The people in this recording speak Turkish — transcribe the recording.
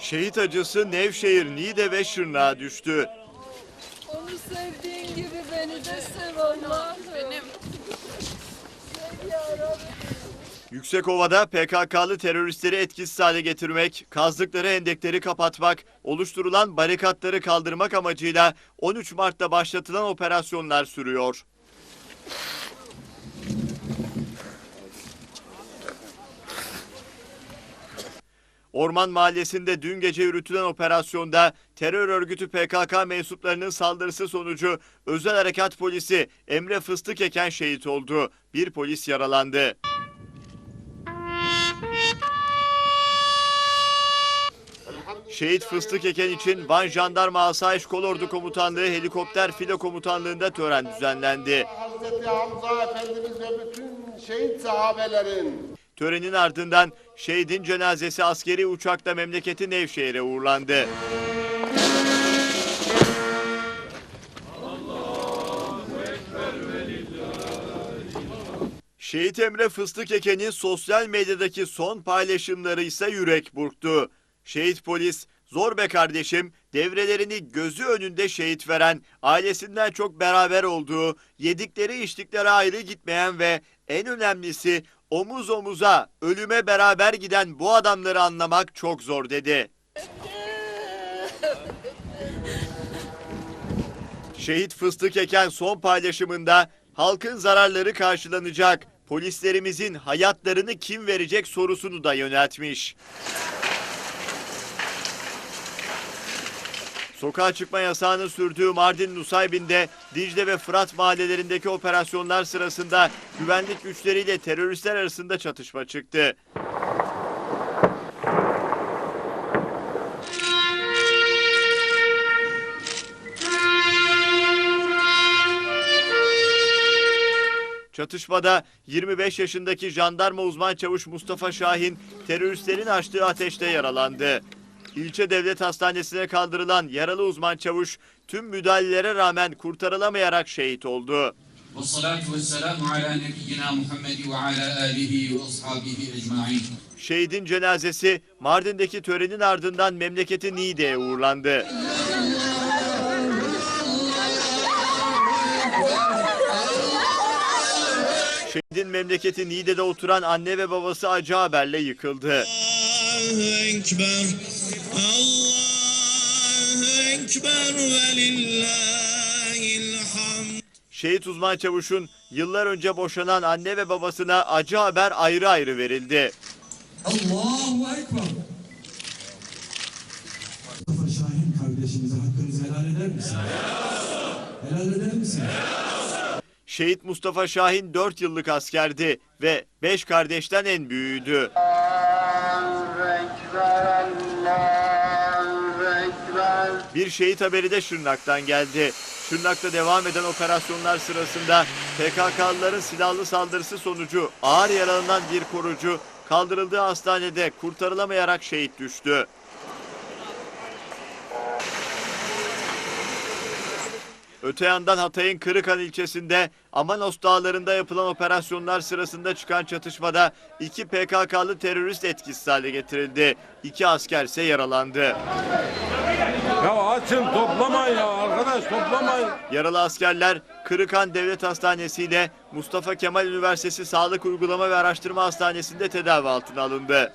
Şehit acısı Nevşehir, Niğde ve Şırnak'a düştü. Onu sevdiğin gibi beni de sev Allah'ım. Benim. Yüksekova'da PKK'lı teröristleri etkisiz hale getirmek, kazdıkları hendekleri kapatmak, oluşturulan barikatları kaldırmak amacıyla 13 Mart'ta başlatılan operasyonlar sürüyor. Orman Mahallesi'nde dün gece yürütülen operasyonda terör örgütü PKK mensuplarının saldırısı sonucu özel harekat polisi Emre Fıstıkeken şehit oldu. Bir polis yaralandı. Şehit Fıstık Eken için Van Jandarma Asayiş Kolordu Komutanlığı Helikopter Filo Komutanlığı'nda tören düzenlendi. Hazreti Hamza Efendimiz ve bütün şehit sahabelerin Törenin ardından şehidin cenazesi askeri uçakla memleketi Nevşehir'e uğurlandı. Şehit Emre Fıstık Eken'in sosyal medyadaki son paylaşımları ise yürek burktu. Şehit polis, zor be kardeşim, devrelerini gözü önünde şehit veren, ailesinden çok beraber olduğu, yedikleri içtikleri ayrı gitmeyen ve en önemlisi omuz omuza ölüme beraber giden bu adamları anlamak çok zor dedi. Şehit Fıstık Eken son paylaşımında halkın zararları karşılanacak, polislerimizin hayatlarını kim verecek sorusunu da yöneltmiş. Sokağa çıkma yasağının sürdüğü Mardin Nusaybin'de Dicle ve Fırat mahallelerindeki operasyonlar sırasında güvenlik güçleriyle teröristler arasında çatışma çıktı. Çatışmada 25 yaşındaki jandarma uzman çavuş Mustafa Şahin teröristlerin açtığı ateşte yaralandı. İlçe devlet hastanesine kaldırılan yaralı uzman çavuş tüm müdahalelere rağmen kurtarılamayarak şehit oldu. Şehidin cenazesi Mardin'deki törenin ardından memleketi Niğde'ye uğurlandı. Şehidin memleketi Niğde'de oturan anne ve babası acı haberle yıkıldı. Allahu Ekber, Allahu Ekber ve lillahil hamd. Şehit uzman çavuşun yıllar önce boşanan anne ve babasına acı haber ayrı ayrı verildi. Allahu Ekber. Mustafa Şahin kardeşimize hakkınızı helal eder misin? Helal eder misin? Şehit Mustafa Şahin 4 yıllık askerdi ve 5 kardeşten en büyüğüydü. Bir şehit haberi de Şırnak'tan geldi. Şırnak'ta devam eden operasyonlar sırasında PKK'lıların silahlı saldırısı sonucu ağır yaralanan bir korucu kaldırıldığı hastanede kurtarılamayarak şehit düştü. Öte yandan Hatay'ın Kırıkan ilçesinde Amanos dağlarında yapılan operasyonlar sırasında çıkan çatışmada iki PKK'lı terörist etkisiz hale getirildi. İki asker ise yaralandı. Ya açın toplamayın ya arkadaş toplamayın. Yaralı askerler Kırıkan Devlet Hastanesi ile Mustafa Kemal Üniversitesi Sağlık Uygulama ve Araştırma Hastanesi'nde tedavi altına alındı.